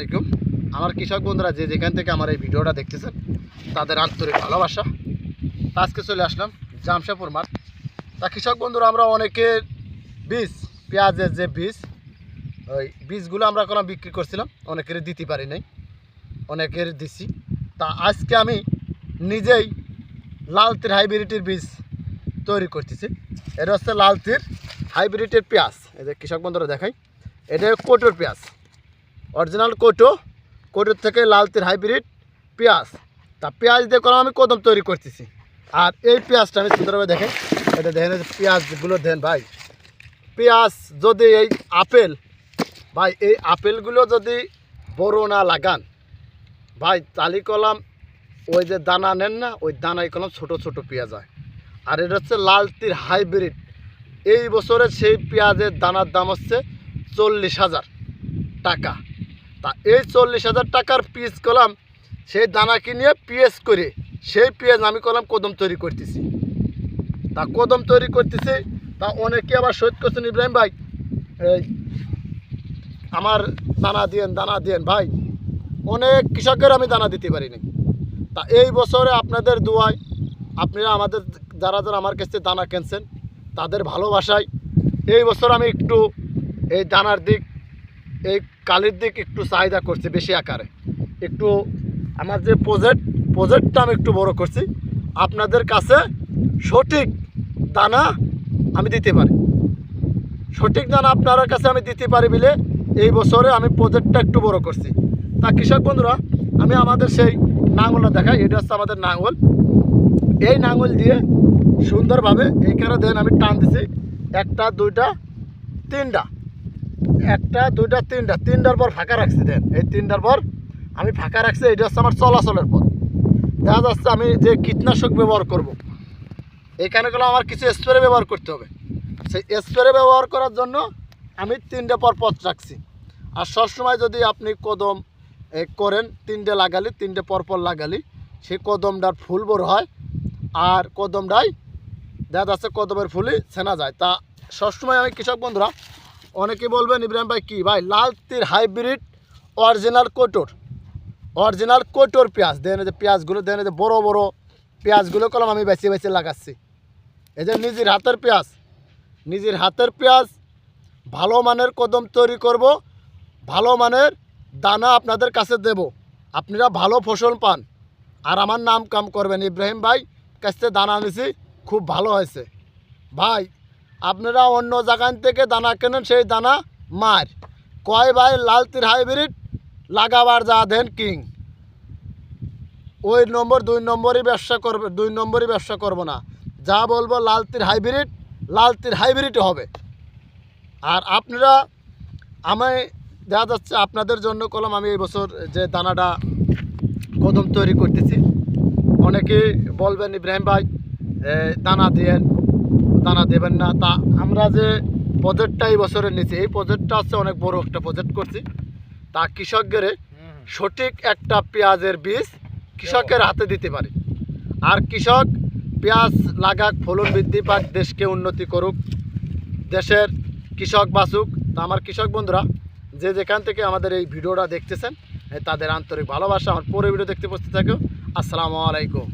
আলাইকুম। আমার কৃষক বন্ধুরা যে যেখান থেকে আমার এই ভিডিওটা দেখতেছেন, তাদের আন্তরিক ভালোবাসা। আজকে চলে আসলাম জামশাপুর মাঠ। তা কৃষক বন্ধুরা, আমরা অনেকের বীজ, পেঁয়াজের যে বীজ, ওই বীজগুলো আমরা কোনো বিক্রি করছিলাম, অনেকের দিতে পারি নাই, অনেকের দিছি। তা আজকে আমি নিজেই লাল লালতির হাইব্রিডের বীজ তৈরি করতেছি। এটা হচ্ছে লাল লালতির হাইব্রিডের পেঁয়াজ। এই যে কৃষক বন্ধুরা দেখাই, এটা কোটোর পেঁয়াজ। অরিজিনাল কোটো। কোটোর থেকে লালতির হাইব্রিড পেঁয়াজ। তা পেঁয়াজ দিয়ে করে আমি কদম তৈরি করতেছি। আর এই পেঁয়াজটা আমি সুন্দরভাবে দেখেন। এটা দেখেন পেঁয়াজগুলো দেন ভাই। পেঁয়াজ যদি এই আপেল, ভাই এই আপেলগুলো যদি বড় না লাগান, ভাই তালি কলাম, ওই যে দানা নেন না, ওই দানায় কলম ছোট ছোট পেঁয়াজ হয়। আর এটা হচ্ছে লাল লালতির হাইব্রিড। এই বছরে সেই পেঁয়াজের দানার দাম হচ্ছে চল্লিশ হাজার টাকা। তা এই চল্লিশ হাজার টাকার পিস কলাম, সেই দানা কিনিয়ে পিএস করে, সেই পেঁয়াজ আমি কলাম কদম তৈরি করতেছি। তা কদম তৈরি করতেছি, তা অনেকে আবার শহীদ করছেন, ইব্রাহিম ভাই, এই আমার দানা দিয়েন দানা দিয়েন, ভাই, অনেক কৃষকের আমি দানা দিতে পারিনি। তা এই বছরে আপনাদের দোয়ায়, আপনারা আমাদের, যারা যারা আমার কাছে দানা কিনছেন, তাদের ভালোবাসায় এই বছর আমি একটু এই দানার দিক এই কালির দিক একটু চাহিদা করছি বেশি আকারে। একটু আমার যে প্রজেক্ট প্রজেক্টটা আমি একটু বড় করছি। আপনাদের কাছে সঠিক দানা আমি দিতে পারি। সঠিক দানা আপনার কাছে আমি দিতে পারি বলে এই বছরে আমি প্রজেক্টটা একটু বড় করছি। তা কৃষক বন্ধুরা, আমি আমাদের সেই নাঙ্গলটা দেখাই। এটা হচ্ছে আমাদের নাঙল। এই নাঙ্গল দিয়ে সুন্দরভাবে এইখানে দেন আমি টান দিছি। একটা, দুইটা, তিনটা। একটা, দুইটা, তিনটা। তিনটার পর ফাঁকা রাখছি, দেন। এই তিনটার পর আমি ফাঁকা রাখছি, এটা হচ্ছে আমার চলাচলের পথ। দেখা যাচ্ছে আমি যে কীটনাশক ব্যবহার করব। এখানে গেলে আমার কিছু স্প্রে ব্যবহার করতে হবে। সেই স্প্রে ব্যবহার করার জন্য আমি তিনটে পর পথ রাখছি। আর সবসময় যদি আপনি কদম করেন, তিনটে লাগালি, তিনটে পর পর লাগালি, সেই কদমটার ফুল বড় হয়, আর কদমটাই দেখা যাচ্ছে কদমের ফুলই ছেনা যায়। তা সবসময় আমি কৃষক বন্ধুরা অনেকে বলবেন, ইব্রাহিম ভাই, কী ভাই লাল তীর হাইব্রিড অরিজিনাল কোটোর অরিজিনাল কোটোর পেঁয়াজ। দেন যে পেঁয়াজগুলো, দেন যে বড়ো বড়ো পেঁয়াজগুলো কলম আমি বেছে বেছে লাগাচ্ছি। এই যে নিজের হাতের পেঁয়াজ, নিজের হাতের পেঁয়াজ ভালো মানের কদম তৈরি করব, ভালো মানের দানা আপনাদের কাছে দেব। আপনারা ভালো ফসল পান। আর আমার নাম কাম করবেন। ইব্রাহিম ভাই, কাছে দানা নিছি খুব ভালো হয়েছে। ভাই আপনারা অন্য জায়গান থেকে দানা কেনেন, সেই দানা মার। কয় ভাই, লাল তীর হাইব্রিড, লাগাবার যা দেন কিং। ওই নম্বর, দুই নম্বরই ব্যবসা করবে, দুই নম্বরই ব্যবসা করব না। যা বলব, লাল তীর হাইব্রিড, লাল তীর হাইব্রিড হবে। আর আপনারা, আমি দেখা যাচ্ছে আপনাদের জন্য কলম, আমি এই বছর যে দানাটা কদম তৈরি করতেছি অনেকে বলবেন, ইব্রাহিম ভাই দানা দিয়েন। দানা দেবেন না। তা আমরা যে প্রজেক্টটা এই বছরের নিচে এই প্রজেক্টটা হচ্ছে অনেক বড় একটা প্রজেক্ট করছি। তা কৃষকদের সঠিক একটা পেঁয়াজের বীজ কৃষকের হাতে দিতে পারি। আর কৃষক পেঁয়াজ লাগাক, ফলন বৃদ্ধি পাক, দেশকে উন্নতি করুক, দেশের কৃষক বাঁচুক। তা আমার কৃষক বন্ধুরা, যে যেখান থেকে আমাদের এই ভিডিওটা দেখতেছেন তাদের আন্তরিক ভালোবাসা। আমার পরে ভিডিও দেখতে বসতে থাকো। আসসালামু আলাইকুম।